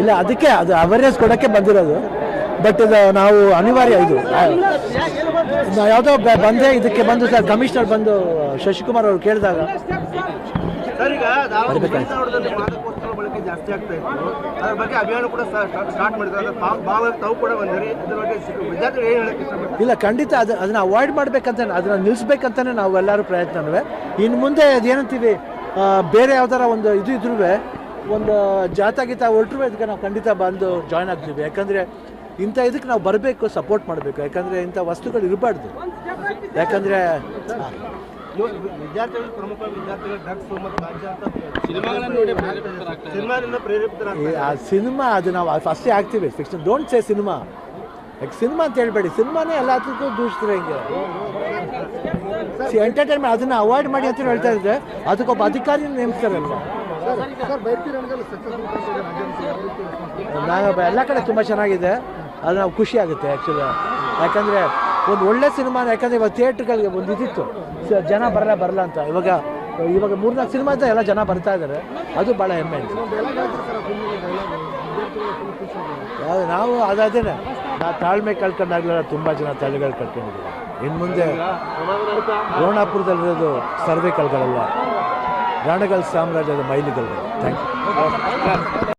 ಇಲ್ಲ ಅದಕ್ಕೆ ಅದು ಅವೇರ್ನೆಸ್ ಕೊಡೋಕ್ಕೆ ಬಂದಿರೋದು. ಬಟ್ ಇದು ನಾವು ಅನಿವಾರ್ಯ ಇದು. ಯಾವುದೋ ಬಂದೆ ಇದಕ್ಕೆ ಬಂದು ಸರ್ ಕಮಿಷನರ್ ಬಂದು ಶಶಿಕುಮಾರ್ ಅವರು ಕೇಳಿದಾಗ. ಇಲ್ಲ ಖಂಡಿತ ಅದು ಅದನ್ನ ಅವಾಯ್ಡ್ ಮಾಡ್ಬೇಕಂತ ಅದನ್ನ ನಿಲ್ಲಿಸ್ಬೇಕಂತಾನೆ ನಾವು ಎಲ್ಲರೂ ಪ್ರಯತ್ನವೇ ಇನ್ನು ಮುಂದೆ ಅದೇನಂತೀವಿ ಬೇರೆ ಯಾವ್ದಾರ ಒಂದು ಇದು ಇದ್ರೂ ಒಂದು ಜಾಥಾ ಗೀತಾ ಹೊರಟ್ರು ಇದಕ್ಕೆ ನಾವು ಖಂಡಿತ ಬಂದು ಜಾಯ್ನ್ ಆಗ್ತೀವಿ. ಯಾಕಂದರೆ ಇಂಥ ಇದಕ್ಕೆ ನಾವು ಬರಬೇಕು ಸಪೋರ್ಟ್ ಮಾಡಬೇಕು. ಯಾಕಂದರೆ ಇಂಥ ವಸ್ತುಗಳು ಇರಬಾರ್ದು. ಯಾಕಂದರೆ ಆ ಸಿನಿಮಾ ಅದು ನಾವು ಫಸ್ಟೇ ಆಗ್ತೀವಿ. ಫಿಕ್ಷನ್ ಡೋಂಟ್ ಸೇ ಸಿನಿಮಾ ಯಾಕೆ ಸಿನಿಮಾ ಅಂತ ಹೇಳ್ಬೇಡಿ. ಸಿನಿಮಾನೇ ಎಲ್ಲದಕ್ಕೂ ದೂಷಿಸ್ತಾರೆ ಹಿಂಗೆ. ಎಂಟರ್ಟೈನ್ಮೆಂಟ್ ಅದನ್ನು ಅವಾಯ್ಡ್ ಮಾಡಿ ಅಂತ ಹೇಳ್ತಾ ಇದ್ದೆ ಅದಕ್ಕೊಬ್ಬ ಅಧಿಕಾರಿ ನೇಮಿಸ್ತಾರಲ್ವ? ಎಲ್ಲ ಕಡೆ ತುಂಬ ಚೆನ್ನಾಗಿದೆ. ಅದು ನಾವು ಖುಷಿ ಆಗುತ್ತೆ ಆ್ಯಕ್ಚುಲಿ ಯಾಕಂದರೆ ಒಂದು ಒಳ್ಳೆ ಸಿನಿಮಾ ಯಾಕಂದರೆ ಇವಾಗ ಥಿಯೇಟ್ರ್ಗಳಿಗೆ ಒಂದು ಇದಿತ್ತು. ಜನ ಬರಲ್ಲ ಬರಲ್ಲ ಅಂತ. ಇವಾಗ ಇವಾಗ ಮೂರ್ನಾಲ್ಕು ಸಿನಿಮಾ ಅಂತ ಎಲ್ಲ ಜನ ಬರ್ತಾ ಇದ್ದಾರೆ ಅದು ಭಾಳ ಹೆಮ್ಮೆ ಅದು ನಾವು ಅದೇನೆ ನಾವು ತಾಳ್ಮೆ ಕಳ್ಕೊಂಡಾಗಲೆಲ್ಲ ತುಂಬ ಜನ ತಲೆಗಳು ಕಳ್ಕೊಂಡಿದ್ದೀವಿ ಇನ್ನು ಮುಂದೆ ರೋಣಾಪುರದಲ್ಲಿರೋದು ಸರ್ವೆ ಕಲ್ಗಳಲ್ಲ. ರಾಣಗಲ್ ಸಾಮ್ರಾಜ್ಯದ ಮೈಲಿಗಳು ಥ್ಯಾಂಕ್ ಯು